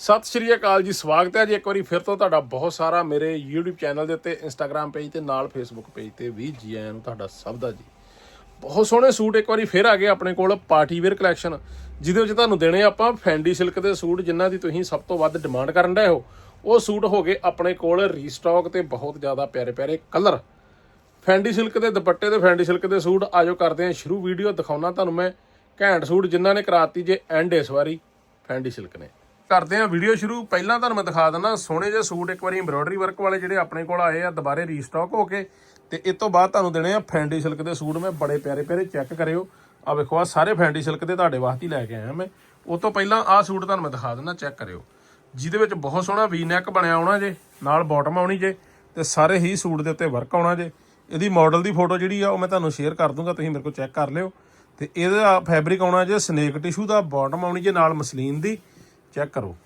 ਸਤਿ ਸ਼੍ਰੀ ਅਕਾਲ ਜੀ, ਸਵਾਗਤ ਹੈ ਜੀ ਇੱਕ ਵਾਰੀ ਫਿਰ ਤੋਂ ਤੁਹਾਡਾ ਬਹੁਤ ਸਾਰਾ ਮੇਰੇ YouTube ਚੈਨਲ ਦੇ ਉੱਤੇ, Instagram ਪੇਜ ਤੇ, ਨਾਲ Facebook ਪੇਜ ਤੇ ਵੀ ਜੀ ਆਇਆਂ ਨੂੰ ਤੁਹਾਡਾ ਸਭ ਦਾ ਜੀ। ਬਹੁਤ ਸੋਹਣੇ ਸੂਟ ਇੱਕ ਵਾਰੀ ਫਿਰ ਆ ਗਏ ਆਪਣੇ ਕੋਲ, ਪਾਰਟੀ ਵੇਅਰ ਕਲੈਕਸ਼ਨ ਜਿਹਦੇ ਵਿੱਚ ਤੁਹਾਨੂੰ ਦੇਣੇ ਆਪਾਂ ਫੈਂਡੀ ਸਿਲਕ ਦੇ ਸੂਟ, ਜਿਨ੍ਹਾਂ ਦੀ ਤੁਸੀਂ ਸਭ ਤੋਂ ਵੱਧ ਡਿਮਾਂਡ ਕਰਨ ਡਏ ਹੋ। ਉਹ ਸੂਟ ਹੋ ਗਏ ਆਪਣੇ ਕੋਲ ਰੀਸਟਾਕ ਤੇ ਬਹੁਤ ਜ਼ਿਆਦਾ ਪਿਆਰੇ ਪਿਆਰੇ ਕਲਰ ਫੈਂਡੀ ਸਿਲਕ ਦੇ ਦੁਪੱਟੇ ਤੇ ਫੈਂਡੀ ਸਿਲਕ ਦੇ ਸੂਟ ਆਜੋ ਕਰਦੇ ਹਾਂ ਸ਼ੁਰੂ। ਵੀਡੀਓ ਦਿਖਾਉਣਾ ਤੁਹਾਨੂੰ ਮੈਂ ਘੈਂਟ ਸੂਟ ਜਿਨ੍ਹਾਂ ਨੇ ਕਰਾਤੀ ਜੇ ਐਂਡ ਇਸ ਵਾਰੀ ਫੈਂਡੀ ਸਿਲਕ ਨੇ। ਕਰਦੇ ਹਾਂ ਵੀਡੀਓ ਸ਼ੁਰੂ। ਪਹਿਲਾਂ ਤੁਹਾਨੂੰ ਮੈਂ ਦਿਖਾ ਦਿੰਦਾ, ਸੋਹਣੇ ਜਿਹੇ ਸੂਟ ਇੱਕ ਵਾਰੀ ਐਮਬ੍ਰੋਇਡਰੀ ਵਰਕ ਵਾਲੇ ਜਿਹੜੇ ਆਪਣੇ ਕੋਲ ਆਏ ਆ, ਦੁਬਾਰੇ ਰੀਸਟਾਕ ਹੋ ਕੇ। ਤੇ ਇਸ ਤੋਂ ਬਾਅਦ ਤੁਹਾਨੂੰ ਦੇਣੇ ਆ ਫੈਂਡੀ ਸਿਲਕ ਦੇ ਸੂਟ। ਮੈਂ ਬੜੇ ਪਿਆਰੇ ਪਿਆਰੇ ਚੈੱਕ ਕਰਿਓ। ਆ ਵੇਖੋ ਆ ਸਾਰੇ ਫੈਂਡੀ ਸਿਲਕ ਦੇ ਤੁਹਾਡੇ ਵਾਸਤੇ ਹੀ ਲੈ ਕੇ ਆਇਆ ਮੈਂ। ਉਹ ਤੋਂ ਪਹਿਲਾਂ ਆਹ ਸੂਟ ਤੁਹਾਨੂੰ ਮੈਂ ਦਿਖਾ ਦਿੰਦਾ ਚੈੱਕ ਕਰਿਓ। ਜਿਹਦੇ ਵਿੱਚ ਬਹੁਤ ਸੋਹਣਾ ਵੀ ਨੈਕ ਬਣਿਆ ਆਉਣਾ ਜੇ, ਨਾਲ ਬਾਟਮ ਆਉਣੀ ਜੇ, ਤੇ ਸਾਰੇ ਹੀ ਸੂਟ ਦੇ ਉੱਤੇ ਵਰਕ ਆਉਣਾ ਜੇ। ਇਹਦੀ ਮਾਡਲ ਦੀ ਫੋਟੋ ਜਿਹੜੀ ਆ, ਉਹ ਮੈਂ ਤੁਹਾਨੂੰ ਸ਼ੇਅਰ ਕਰ ਦੂੰਗਾ, ਤੁਸੀਂ ਮੇਰੇ ਕੋਲ ਚੈੱਕ ਕਰ ਲਿਓ। ਤੇ ਇਹਦਾ ਫੈਬਰਿਕ ਆਉਣਾ ਜੇ ਸਨੇਕ ਟਿਸ਼ੂ ਦਾ ਬਾਟਮ ਆਉਣੀ ਜੇ, ਨਾਲ ਮਸਲੀਨ ਦੀ। ਚੈੱਕ ਕਰੋ।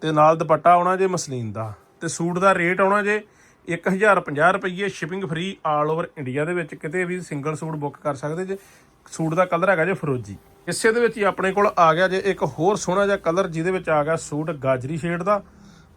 ਤੇ ਨਾਲ ਦੁਪੱਟਾ ਆਉਣਾ ਜੇ ਮਸਲੀਨ ਦਾ। ਤੇ ਸੂਟ ਦਾ ਰੇਟ ਆਉਣਾ ਜੇ 1050 ਰੁਪਏ shipping free all over India ਦੇ ਵਿੱਚ ਕਿਤੇ ਵੀ ਸਿੰਗਲ ਸੂਟ ਬੁੱਕ ਕਰ ਸਕਦੇ ਜੇ। ਸੂਟ ਦਾ ਕਲਰ ਹੈਗਾ ਜੇ ਫਰੋਜੀ। ਇਸੇ ਦੇ ਵਿੱਚ ਹੀ ਆਪਣੇ ਕੋਲ ਆ ਗਿਆ ਜੇ ਇੱਕ ਹੋਰ ਸੋਹਣਾ ਜਿਹਾ ਕਲਰ ਜਿਹਦੇ ਵਿੱਚ ਆ ਗਿਆ ਸੂਟ ਗਾਜਰੀ ਸ਼ੇਡ ਦਾ।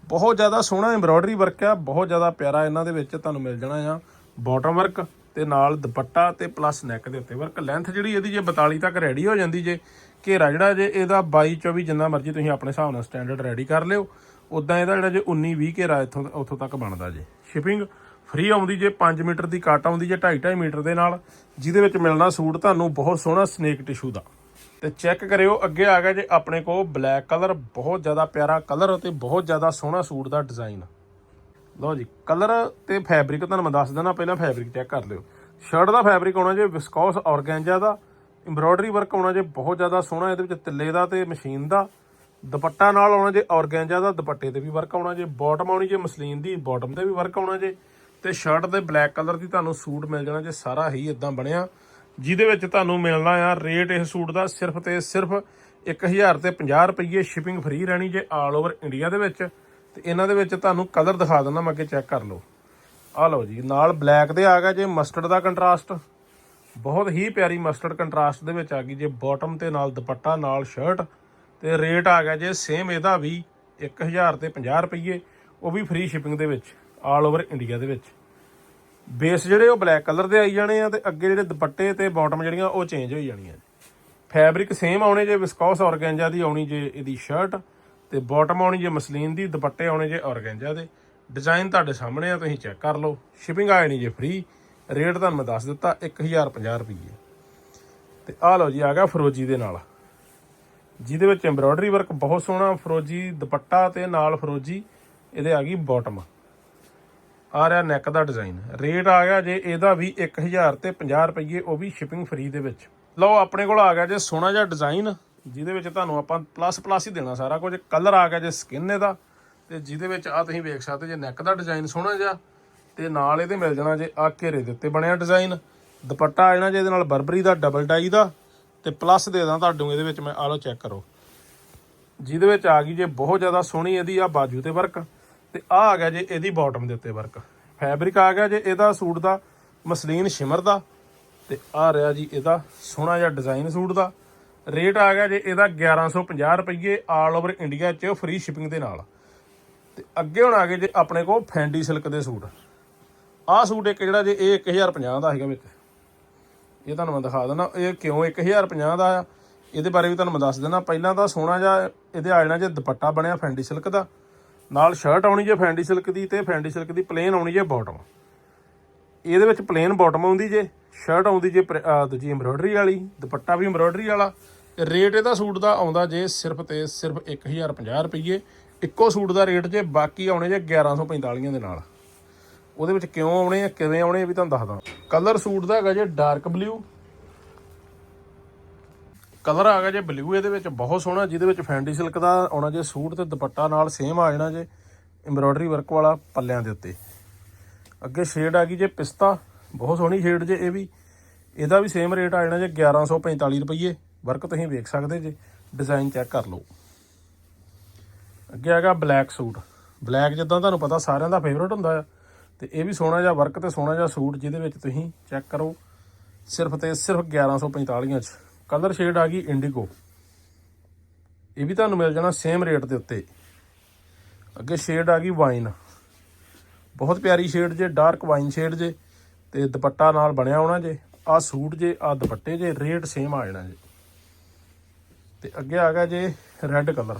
ਬਹੁਤ ਜ਼ਿਆਦਾ ਸੋਹਣਾ ਐਮਬ੍ਰੋਇਡਰੀ ਵਰਕ ਆ, ਬਹੁਤ ਜ਼ਿਆਦਾ ਪਿਆਰਾ ਇਹਨਾਂ ਦੇ ਵਿੱਚ ਤੁਹਾਨੂੰ ਮਿਲ ਜਾਣਾ ਆ। ਬਾਟਮ ਵਰਕ ਤੇ ਨਾਲ ਦੁਪੱਟਾ ਤੇ ਪਲੱਸ ਨੈਕ ਦੇ ਉੱਤੇ। ਵਰਕ ਲੈਂਥ ਜਿਹੜੀ ਇਹਦੀ ਜੇ 42 ਤੱਕ ਰੈਡੀ ਹੋ ਜਾਂਦੀ ਜੇ, ਘੇਰਾ ਜਿਹੜਾ ਜੇ ਇਹਦਾ 22 24 ਜਿੰਨਾ ਮਰਜ਼ੀ ਤੁਸੀਂ ਆਪਣੇ ਹਿਸਾਬ ਨਾਲ ਸਟੈਂਡਰਡ ਰੈਡੀ ਕਰ ਲਿਓ ਉਦਾਂ ਇਹਦਾ ਜਿਹੜਾ ਜੇ 19 20 ਘੇਰਾ ਇੱਥੋਂ ਉੱਥੋਂ ਤੱਕ ਬਣਦਾ ਜੇ। ਸ਼ਿਪਿੰਗ ਫ੍ਰੀ ਆਉਂਦੀ ਜੇ 5 ਮੀਟਰ ਦੀ ਕੱਟ ਆਉਂਦੀ ਜੇ 2.5 2.5 ਮੀਟਰ ਦੇ ਨਾਲ, ਜਿਹਦੇ ਵਿੱਚ ਮਿਲਣਾ ਸੂਟ ਤੁਹਾਨੂੰ ਬਹੁਤ ਸੋਹਣਾ ਸਨੇਕ ਟਿਸ਼ੂ ਦਾ। ਤੇ ਚੈੱਕ ਕਰਿਓ, ਅੱਗੇ ਆ ਗਿਆ ਜੇ ਆਪਣੇ ਕੋਲ ਬਲੈਕ ਕਲਰ ਬਹੁਤ ਜ਼ਿਆਦਾ ਪਿਆਰਾ ਕਲਰ ਤੇ ਬਹੁਤ ਜ਼ਿਆਦਾ ਸੋਹਣਾ ਸੂਟ ਦਾ ਡਿਜ਼ਾਈਨ ਲਓ ਜੀ, ਕਲਰ ਤੇ ਫੈਬਰਿਕ ਤੁਹਾਨੂੰ ਮੈਂ ਦੱਸ ਦਿੰਦਾ, ਪਹਿਲਾਂ ਫੈਬਰਿਕ ਚੈੱਕ ਕਰ ਲਿਓ। ਸ਼ਰਟ ਦਾ ਫੈਬਰਿਕ ਆਉਣਾ ਜੇ ਵਿਸਕੋਸ ਔਰਗੈਂਜਾ ਦਾ ਐਮਬ੍ਰੋਇਡਰੀ ਵਰਕ ਆਉਣਾ ਜੇ ਬਹੁਤ ਜ਼ਿਆਦਾ ਸੋਹਣਾ, ਇਹਦੇ ਵਿੱਚ ਤਿੱਲੇ ਦਾ ਤੇ ਮਸ਼ੀਨ ਦਾ। ਦੁਪੱਟਾ ਨਾਲ ਆਉਣਾ ਜੇ ਔਰਗੈਂਜਾ ਦਾ, ਦੁਪੱਟੇ ਤੇ ਵੀ ਵਰਕ ਆਉਣਾ ਜੇ। ਬਾਟਮ ਆਉਣੀ ਜੇ ਮਸਲੀਨ ਦੀ ਬਾਟਮ ਤੇ ਵੀ ਵਰਕ ਆਉਣਾ ਜੇ। ਤੇ ਸ਼ਰਟ ਦੇ ਬਲੈਕ ਕਲਰ ਦੀ ਤੁਹਾਨੂੰ ਸੂਟ ਮਿਲ ਜਾਣਾ ਜੇ, ਸਾਰਾ ਹੀ ਇਦਾਂ ਬਣਿਆ। ਜਿਹਦੇ ਵਿੱਚ ਤੁਹਾਨੂੰ ਮਿਲਣਾ ਆ ਰੇਟ ਇਸ ਸੂਟ ਦਾ ਸਿਰਫ ਤੇ ਸਿਰਫ 1000 ਤੇ 50 ਰੁਪਏ ਸ਼ਿਪਿੰਗ ਫ੍ਰੀ ਰਹਿਣੀ ਜੇ ਆਲ ਓਵਰ ਇੰਡੀਆ ਦੇ ਵਿੱਚ। ਤੇ ਇਹਨਾਂ ਦੇ ਵਿੱਚ ਤੁਹਾਨੂੰ ਕਲਰ ਦਿਖਾ ਦਿੰਦਾ ਮੈਂ ਅੱਗੇ ਚੈੱਕ ਕਰ ਲਓ। ਆ ਲਓ ਜੀ, ਨਾਲ ਬਲੈਕ ਦੇ ਆ ਗਿਆ ਜੇ ਮਸਟਰਡ ਦਾ ਕੰਟਰਾਸਟ ਬਹੁਤ ਹੀ ਪਿਆਰੀ ਮਸਟਰਡ ਕੰਟਰਾਸਟ ਦੇ ਵਿੱਚ ਆ ਗਈ ਜੇ ਬਾਟਮ ਤੇ ਨਾਲ ਦੁਪੱਟਾ, ਨਾਲ ਸ਼ਰਟ ਤੇ ਰੇਟ ਆ ਗਿਆ ਜੇ ਸੇਮ ਇਹਦਾ ਵੀ 1000 ਤੇ 50 ਰੁਪਏ ਉਹ ਵੀ ਫ੍ਰੀ ਸ਼ਿਪਿੰਗ ਦੇ ਵਿੱਚ ਆਲ ਓਵਰ ਇੰਡੀਆ ਦੇ ਵਿੱਚ। ਬੇਸ ਜਿਹੜੇ ਉਹ ਬਲੈਕ ਕਲਰ ਦੇ ਆਈ ਜਾਣੇ ਆ ਤੇ ਅੱਗੇ ਜਿਹੜੇ ਦੁਪੱਟੇ ਤੇ ਬਾਟਮ ਜਿਹੜੀਆਂ ਉਹ ਚੇਂਜ ਹੋਈ ਜਾਣੀਆਂ। ਫੈਬਰਿਕ ਸੇਮ ਆਉਣੇ ਜੇ ਵਿਸਕੋਸ ਔਰਗੈਂਜਾ ਦੀ ਆਉਣੀ ਜੇ ਇਹਦੀ ਸ਼ਰਟ ਤੇ ਬਾਟਮ ਆਉਣੀ ਜੇ ਮਸਲੀਨ ਦੀ, ਦੁਪੱਟੇ ਆਉਣੇ ਜੇ ਔਰਗੈਂਜਾ ਦੇ। ਡਿਜ਼ਾਈਨ ਤੁਹਾਡੇ ਸਾਹਮਣੇ ਆ, ਤੁਸੀਂ ਚੈੱਕ ਕਰ ਲਓ। ਸ਼ਿਪਿੰਗ ਆਏ ਨਹੀਂ ਜੇ ਫ੍ਰੀ ਰੇਟ ਤੁਹਾਨੂੰ ਮੈਂ ਦੱਸ ਦਿੱਤਾ 1050 ਰੁਪਏ ਤੇ ਆਹ ਲਓ ਜੀ, ਆ ਗਿਆ ਫਰੋਜੀ ਦੇ ਨਾਲ। ਜਿਹਦੇ ਵਿੱਚ ਐਮਬ੍ਰੋਇਡਰੀ ਵਰਕ ਬਹੁਤ ਸੋਹਣਾ, ਫਰੋਜੀ ਦੁਪੱਟਾ ਤੇ ਨਾਲ ਫਰੋਜੀ, ਇਹਦੇ ਆ ਗਈ ਬਾਟਮ ਆ ਰਿਹਾ ਨੈਕ ਦਾ ਡਿਜ਼ਾਈਨ ਰੇਟ ਆ ਗਿਆ ਜੇ ਇਹਦਾ ਵੀ 1000 ਤੇ 50 ਰੁਪਏ ਉਹ ਵੀ ਸ਼ਿਪਿੰਗ ਫ੍ਰੀ ਦੇ ਵਿੱਚ। ਲਓ, ਆਪਣੇ ਕੋਲ ਆ ਗਿਆ ਜੇ ਸੋਹਣਾ ਜਿਹਾ ਡਿਜ਼ਾਈਨ ਜਿਹਦੇ ਵਿੱਚ ਤੁਹਾਨੂੰ ਆਪਾਂ ਪਲੱਸ ਪਲੱਸ ਹੀ ਦੇਣਾ ਸਾਰਾ ਕੁਝ। ਕਲਰ ਆ ਗਿਆ ਜੇ ਸਕਿਨ ਇਹਦਾ, ਤੇ ਜਿਹਦੇ ਵਿੱਚ ਆ ਤੁਸੀਂ ਵੇਖ ਸਕਦੇ ਜੇ ਨੈਕ ਦਾ ਡਿਜ਼ਾਈਨ ਸੋਹਣਾ ਜਿਹਾ, ਤੇ ਨਾਲ ਇਹਦੇ ਮਿਲ ਜਾਣਾ ਜੇ ਆ ਘੇਰੇ ਦੇ ਉੱਤੇ ਬਣਿਆ ਡਿਜ਼ਾਈਨ ਦੁਪੱਟਾ ਆ ਜਾਣਾ ਜੇ ਇਹਦੇ ਨਾਲ ਬਰਬਰੀ ਦਾ ਡਬਲ ਡਾਈ ਦਾ, ਤੇ ਪਲੱਸ ਦੇ ਦਾਂ ਤੁਹਾਨੂੰ ਇਹਦੇ ਵਿੱਚ ਮੈਂ ਆ ਲਓ ਚੈੱਕ ਕਰੋ। ਜਿਹਦੇ ਵਿੱਚ ਆ ਗਈ ਜੇ ਬਹੁਤ ਜ਼ਿਆਦਾ ਸੋਹਣੀ ਇਹਦੀ ਆ ਬਾਜੂ ਤੇ ਵਰਕ ਤੇ ਆ ਆ ਗਿਆ ਜੇ ਇਹਦੀ ਬਾਟਮ ਦੇ ਉੱਤੇ ਵਰਕ ਫੈਬਰਿਕ ਆ ਗਿਆ ਜੇ ਇਹਦਾ ਸੂਟ ਦਾ, ਮਸਲੀਨ ਸ਼ਿਮਰ ਦਾ, ਤੇ ਆ ਰਿਹਾ ਜੀ ਇਹਦਾ ਸੋਹਣਾ ਜਿਹਾ ਡਿਜ਼ਾਈਨ ਸੂਟ ਦਾ। ਰੇਟ ਆ ਗਿਆ ਜੇ ਇਹਦਾ 1150 ਰੁਪਏ ਆਲ ਓਵਰ ਇੰਡੀਆ 'ਚ ਫ੍ਰੀ ਸ਼ਿਪਿੰਗ ਦੇ ਨਾਲ। ਤੇ ਅੱਗੇ ਹੁਣ ਆ ਗਏ ਜੇ ਆਪਣੇ ਕੋਲ ਫੈਂਡੀ ਸਿਲਕ ਦੇ ਸੂਟ। ਆਹ ਸੂਟ ਇੱਕ ਜਿਹੜਾ ਜੇ ਇਹ 1050 ਦਾ ਹੈਗਾ ਵਿੱਚ ਇਹ ਤੁਹਾਨੂੰ ਮੈਂ ਦਿਖਾ ਦਿੰਦਾ, ਇਹ ਕਿਉਂ 1050 ਦਾ ਆ? ਇਹਦੇ ਬਾਰੇ ਵੀ ਤੁਹਾਨੂੰ ਮੈਂ ਦੱਸ ਦਿੰਦਾ, ਪਹਿਲਾਂ ਤਾਂ ਸੋਹਣਾ ਜਿਹਾ ਇਹਦੇ ਆ ਜਾਣਾ ਜੇ ਦੁਪੱਟਾ ਬਣਿਆ ਫੈਂਡੀ ਸਿਲਕ ਦਾ। ਨਾਲ ਸ਼ਰਟ ਆਉਣੀ ਜੇ ਫੈਂਡੀ ਸਿਲਕ ਦੀ ਤੇ ਫੈਂਡੀ ਸਿਲਕ ਦੀ ਪਲੇਨ ਆਉਣੀ ਜੇ ਬਾਟਮ ਇਹਦੇ ਵਿੱਚ ਪਲੇਨ ਬਾਟਮ ਆਉਂਦੀ ਜੇ। ਸ਼ਰਟ ਆਉਂਦੀ ਜੇ ਪ੍ਰ- ਅਹ ਦੂਜੀ ਐਮਬ੍ਰੋਇਡਰੀ ਵਾਲੀ, ਦੁਪੱਟਾ ਵੀ ਐਮਬ੍ਰੋਇਡਰੀ ਵਾਲਾ। ਰੇਟ ਇਹਦਾ ਸੂਟ ਦਾ ਆਉਂਦਾ ਜੇ ਸਿਰਫ ਤੇ ਸਿਰਫ 1050 ਰੁਪਏ ਇੱਕੋ ਸੂਟ ਦਾ ਰੇਟ ਜੇ ਬਾਕੀ ਆਉਣੇ ਜੇ 1145 ਦੇ ਨਾਲ। ਉਹਦੇ ਵਿੱਚ ਕਿਉਂ ਆਉਣੇ ਆ, ਕਿਵੇਂ ਆਉਣੇ ਆ ਵੀ ਤੁਹਾਨੂੰ ਦੱਸਦਾ। ਕਲਰ ਸੂਟ ਦਾ ਹੈਗਾ ਜੇ ਡਾਰਕ ਬਲੂ। ਕਲਰ ਆ ਗਿਆ ਜੇ ਬਲੂ ਇਹਦੇ ਵਿੱਚ, ਬਹੁਤ ਸੋਹਣਾ, ਜਿਹਦੇ ਵਿੱਚ ਫੈਂਡੀ ਸਿਲਕ ਦਾ ਆਉਣਾ ਜੇ ਸੂਟ ਤੇ ਦੁਪੱਟਾ ਨਾਲ ਸੇਮ ਆ ਜਾਣਾ ਜੇ ਐਮਬ੍ਰੋਇਡਰੀ ਵਰਕ ਵਾਲਾ ਪੱਲਿਆਂ ਦੇ ਉੱਤੇ। ਅੱਗੇ ਸ਼ੇਡ ਆ ਗਈ ਜੇ ਪਿਸਤਾ। ਬਹੁਤ ਸੋਹਣੀ ਸ਼ੇਡ ਜੇ ਇਹ ਵੀ। ਇਹਦਾ ਵੀ ਸੇਮ ਰੇਟ ਆ ਜਾਣਾ ਜੇ 1145 ਰੁਪਏ ਵਰਕ ਤੁਸੀਂ ਵੇਖ ਸਕਦੇ ਜੇ। ਡਿਜ਼ਾਈਨ ਚੈੱਕ ਕਰ ਲਓ। ਅੱਗੇ ਹੈਗਾ ਬਲੈਕ ਸੂਟ ਬਲੈਕ ਜਿੱਦਾਂ ਤੁਹਾਨੂੰ ਪਤਾ ਸਾਰਿਆਂ ਦਾ ਫੇਵਰਟ ਹੁੰਦਾ ਆ। ਤੇ ਇਹ ਵੀ ਸੋਹਣਾ ਜਿਹਾ ਵਰਕ ਤੇ ਸੋਹਣਾ ਜਿਹਾ ਸੂਟ ਜਿਹਦੇ ਵਿੱਚ ਤੁਸੀਂ ਚੈੱਕ ਕਰੋ। ਸਿਰਫ ਤੇ ਸਿਰਫ 1145 ਚ। ਕਲਰ ਸ਼ੇਡ ਆ ਗਈ ਇੰਡੀਗੋ ਇਹ ਵੀ ਤੁਹਾਨੂੰ ਮਿਲ ਜਾਣਾ ਸੇਮ ਰੇਟ ਦੇ ਉੱਤੇ। ਅੱਗੇ ਸ਼ੇਡ ਆ ਗਈ ਵਾਈਨ ਬਹੁਤ ਪਿਆਰੀ ਸ਼ੇਡ ਜੇ ਡਾਰਕ ਵਾਈਨ ਸ਼ੇਡ ਜੇ। ਤੇ ਦੁਪੱਟਾ ਨਾਲ ਬਣਿਆ ਹੋਣਾ ਜੇ ਆ ਸੂਟ ਜੇ ਆ ਦੁਪੱਟੇ ਜੇ, ਰੇਟ ਸੇਮ ਆ ਜਾਣਾ ਜੇ। ਤੇ ਅੱਗੇ ਆ ਗਿਆ ਜੇ ਰੈੱਡ ਕਲਰ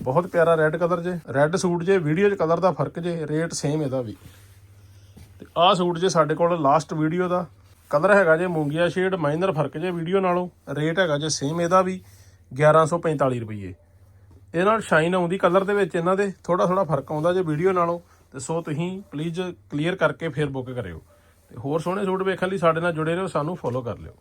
ਬਹੁਤ ਪਿਆਰਾ ਰੈੱਡ ਕਲਰ ਜੇ। ਰੈੱਡ ਸੂਟ ਜੇ ਵੀਡੀਓ 'ਚ ਕਲਰ ਦਾ ਫ਼ਰਕ ਜੇ ਰੇਟ ਸੇਮ ਇਹਦਾ ਵੀ। ਤੇ ਆਹ ਸੂਟ ਜੇ ਸਾਡੇ ਕੋਲ ਲਾਸਟ ਵੀਡੀਓ ਦਾ। ਕਲਰ ਹੈਗਾ ਜੇ ਮੂੰਗੀਆ ਸ਼ੇਡ ਮਾਈਨਰ ਫ਼ਰਕ ਜੇ ਵੀਡੀਓ ਨਾਲੋਂ। ਰੇਟ ਹੈਗਾ ਜੇ ਸੇਮ ਇਹਦਾ ਵੀ 1145 ਰੁਪਏ ਇਹ ਨਾਲ ਸ਼ਾਈਨ ਆਉਂਦੀ ਕਲਰ ਦੇ ਵਿੱਚ ਇਹਨਾਂ ਦੇ ਥੋੜਾ ਥੋੜਾ ਫ਼ਰਕ ਆਉਂਦਾ ਜੇ ਵੀਡੀਓ ਨਾਲੋਂ। ਤੇ ਸੋ ਤੁਸੀਂ ਪਲੀਜ਼ ਕਲੀਅਰ ਕਰਕੇ ਫਿਰ ਬੁੱਕ ਕਰਿਓ। ਤੇ ਹੋਰ ਸੋਹਣੇ ਸੂਟ ਵੇਖਣ ਲਈ ਸਾਡੇ ਨਾਲ ਜੁੜੇ ਰਹੋ, ਸਾਨੂੰ ਫੋਲੋ ਕਰ ਲਿਓ।